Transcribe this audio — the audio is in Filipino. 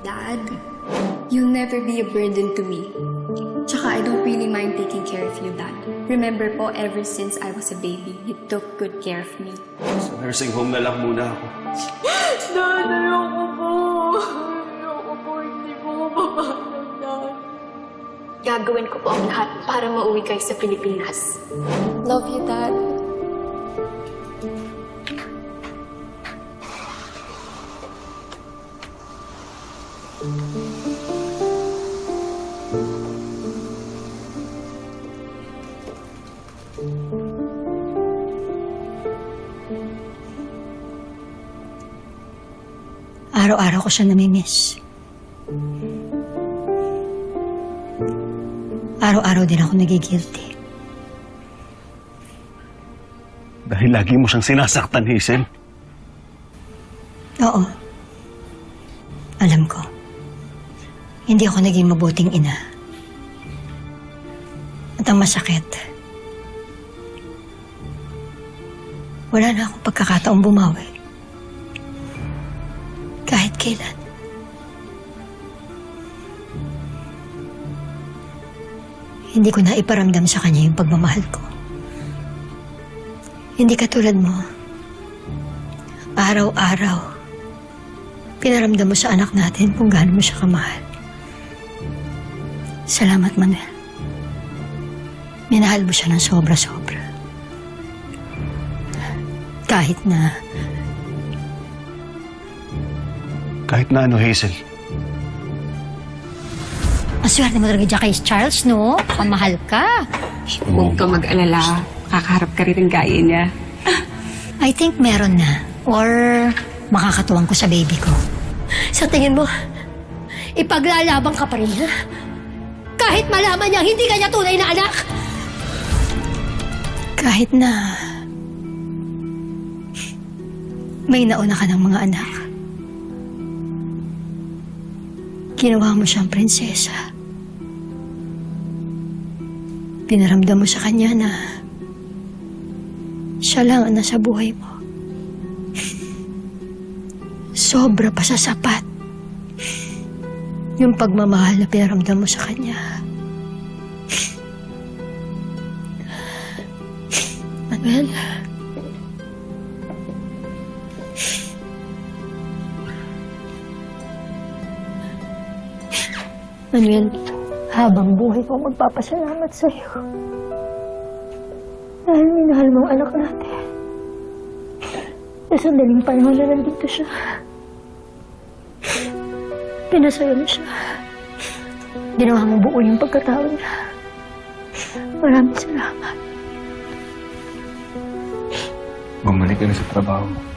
Dad, you'll never be a burden to me. Tsaka I don't really mind taking care of you, Dad. Remember po, ever since I was a baby, you took good care of me. Sa nursing home na lang muna ako. Dad, ayoko po. Ayoko po. Hindi po ko papayag, Dad. Gagawin ko po ang lahat para mauwi kayo sa Pilipinas. Love you, Dad. Araw-araw ko siya namimiss. Araw-araw din ako nagigilty. Dahil lagi mo siyang sinasaktan, Hazel. Oo. Alam ko. Hindi ako naging mabuting ina. At ang masakit, wala na akong pagkakataong bumawi. Kahit kailan. Hindi ko na iparamdam sa kanya yung pagmamahal ko. Hindi katulad mo. Araw-araw, pinaramdam mo sa anak natin kung gaano mo siya kamahal. Salamat, Manuel. Minahal mo siya ng sobra-sobra. Kahit na Kahit na ano, Hazel. ang swerte mo talaga dyan kay Charles, no? Kamahal ka. Huwag ka mag-alala. Kakaharap ka rin ng gaya niya. I think meron na. Or makakatuwang ko sa baby ko. Sa tingin mo, ipaglalabang ka pa rin, ha? Kahit malaman niya hindi ka niya tunay na anak! Kahit na may nauna ka ng mga anak. Ginawa mo siyang prinsesa. Pinaramdam mo sa kanya na siya lang ang nasa buhay mo. Sobra pa sa sapat. Yung pagmamahal na pinaramdam mo sa kanya. Manuel? Manuel, habang buhay ko magpapasalamat sa iyo. Dahil minahal mo ang anak natin. Sa sandaling panahon na nandito siya. Pinasaya mo siya. Ginawa mo buo yung pagkatao niya. Maraming salamat. Bumalik ka na sa trabaho mo.